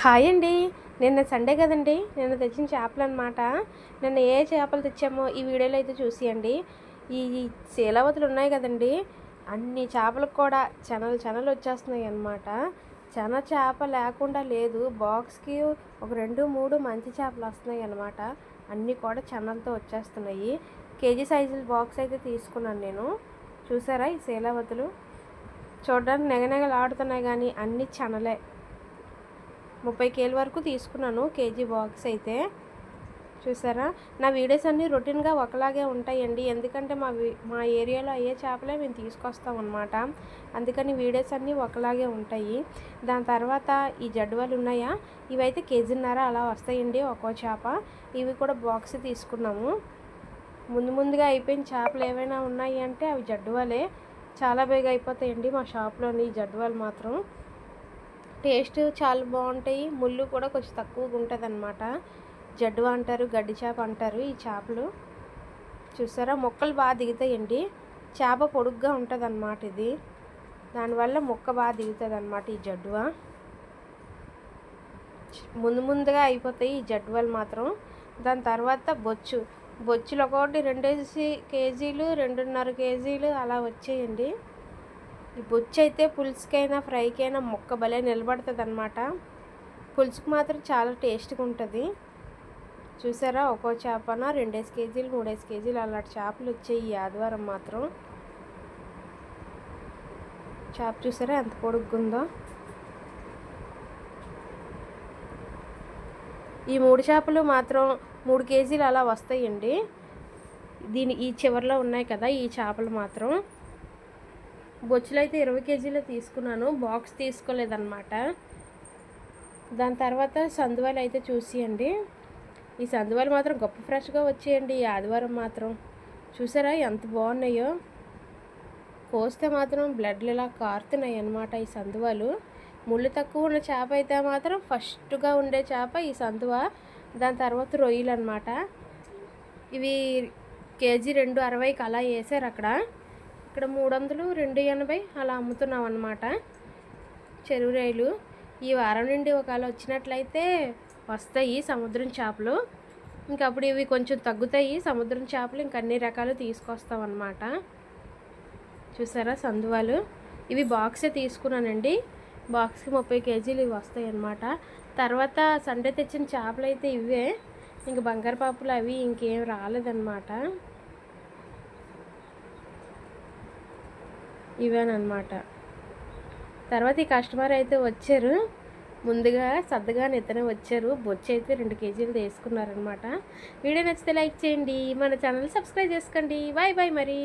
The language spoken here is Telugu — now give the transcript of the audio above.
హాయ్ అండి. నిన్న సండే కదండి. నిన్న తెచ్చిన చేపలు అనమాట నిన్న ఏ చేపలు తెచ్చామో ఈ వీడియోలో అయితే చూసియండి. ఈ శీలవతులు ఉన్నాయి కదండి. అన్ని చేపలకు కూడా చెనలు చెనలు వచ్చేస్తున్నాయి అన్నమాట. చెన చేప లేకుండా లేదు. బాక్స్కి ఒక రెండు మూడు మంచి చేపలు వస్తున్నాయి అన్నమాట. అన్నీ కూడా చెనలతో వచ్చేస్తున్నాయి. కేజీ సైజుల బాక్స్ అయితే తీసుకున్నాను నేను. చూసారా ఈ శీలావతులు? చూడడానికి నెగనెగలాడుతున్నాయి కానీ అన్ని చెనలే. ముప్పై కేల వరకు తీసుకున్నాను కేజీ బాక్స్ అయితే. చూసారా? నా వీడియోస్ అన్నీ రొటీన్గా ఒకలాగే ఉంటాయండి. ఎందుకంటే మా మా ఏరియాలో అయ్యే చేపలే మేము తీసుకొస్తాం అనమాట అందుకని వీడియోస్ అన్నీ ఒకలాగే ఉంటాయి. దాని తర్వాత ఈ జడ్వాలు ఉన్నాయా? ఇవైతే కేజీన్నర అలా వస్తాయండి ఒక్కో చేప. ఇవి కూడా బాక్స్ తీసుకున్నాము. ముందు ముందుగా అయిపోయిన చేపలు ఏవైనా ఉన్నాయి అంటే అవి జడ్వాలే. చాలా బేగా అయిపోతాయండి మా షాప్లోని ఈ జడ్వాలు మాత్రం. టేస్ట్ చాలా బాగుంటాయి. ముళ్ళు కూడా కొంచెం తక్కువగా ఉంటుంది అనమాట జడ్డు అంటారు గడ్డి చేప అంటారు ఈ చేపలు. చూసారా? మొక్కలు బాగా దిగుతాయండి. చేప పొడుగ్గా ఉంటుంది అనమాట ఇది. దానివల్ల మొక్క బాగా దిగుతుంది అనమాట ఈ జడ్డువ. ముందు ముందుగా అయిపోతాయి ఈ జడ్డువలు మాత్రం. దాని తర్వాత బొచ్చు. బొచ్చులు ఒకటి రెండేసి కేజీలు రెండున్నర కేజీలు అలా వచ్చేయండి. ఈ బొచ్చు అయితే పులుసుకైనా ఫ్రైకైనా మొక్క భలే నిలబడుతుంది అనమాట పులుసుకు మాత్రం చాలా టేస్ట్గా ఉంటుంది. చూసారా? ఒక్కో చేపన రెండేసి కేజీలు మూడేసి కేజీలు అలాంటి చేపలు వచ్చాయి ఈ ఆదివారం మాత్రం. చేప చూసారా? ఎంత పొడుగ్గుందో. ఈ మూడు చేపలు మాత్రం మూడు కేజీలు అలా వస్తాయండి. దీని ఈ చివరిలో ఉన్నాయి కదా ఈ చేపలు మాత్రం. బొచ్చులు అయితే ఇరవై కేజీలు తీసుకున్నాను. బాక్స్ తీసుకోలేదన్నమాట. దాని తర్వాత సందువాలు అయితే చూసియండి. ఈ సందువాలు మాత్రం గొప్ప ఫ్రెష్గా వచ్చేయండి. ఈ ఆదివారం మాత్రం చూసారా ఎంత బాగున్నాయో. కోస్తే మాత్రం బ్లడ్లు ఇలా కారుతున్నాయి అన్నమాట ఈ సందువాలు. ముళ్ళు తక్కువ ఉన్న చేప అయితే మాత్రం ఫస్ట్గా ఉండే చేప ఈ సందువ. దాని తర్వాత రొయ్యలు అనమాట ఇవి కేజీ రెండు అరవైకి అలా వేసారు అక్కడ. ఇక్కడ మూడు వందలు రెండు ఎనభై అలా అమ్ముతున్నాం అన్నమాట చెరువు రైలు. ఈ వారం నుండి ఒకవేళ వచ్చినట్లయితే వస్తాయి సముద్రం చేపలు. ఇంకా అప్పుడు ఇవి కొంచెం తగ్గుతాయి సముద్రం చేపలు ఇంక అన్ని రకాలు తీసుకొస్తాం అన్నమాట చూసారా సందువాలు? ఇవి బాక్సే తీసుకున్నానండి. బాక్స్కి ముప్పై కేజీలు ఇవి వస్తాయి అన్నమాట తర్వాత సండే తెచ్చిన చేపలు అయితే ఇవే. ఇంక బంగారు పాపులు అవి ఇంకేం రాలేదన్నమాట. ఇవేనమాట తర్వాత ఈ కస్టమర్ అయితే వచ్చారు. ముందుగా సర్దగా నెత్తనే వచ్చారు. బొచ్చి అయితే రెండు కేజీలు తీసుకున్నారనమాట వీడియో నచ్చితే లైక్ చేయండి. మన ఛానల్ సబ్స్క్రైబ్ చేసుకోండి. బాయ్ బాయ్ మరి.